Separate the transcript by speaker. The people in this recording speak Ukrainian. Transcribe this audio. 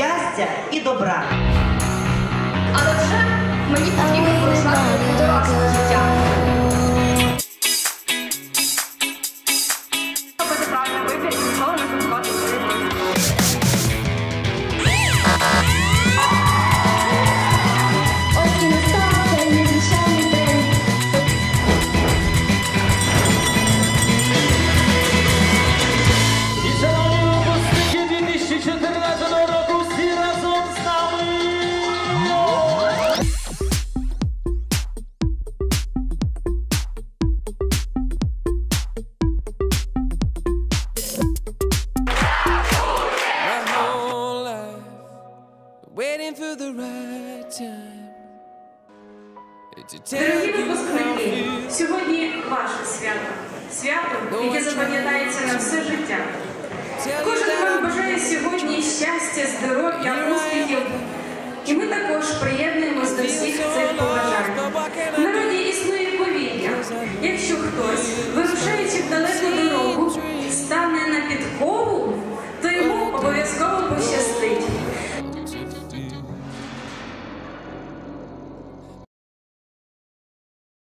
Speaker 1: щастя і добра.
Speaker 2: Але вже мені потрібно
Speaker 3: waiting for the right time
Speaker 4: Дорогі випускники, сьогодні ваше свято. Свято, яке запам'ятається на все життя. Кожен вам бажає сьогодні щастя, здоров'я, успіхів. І ми також приєднуємось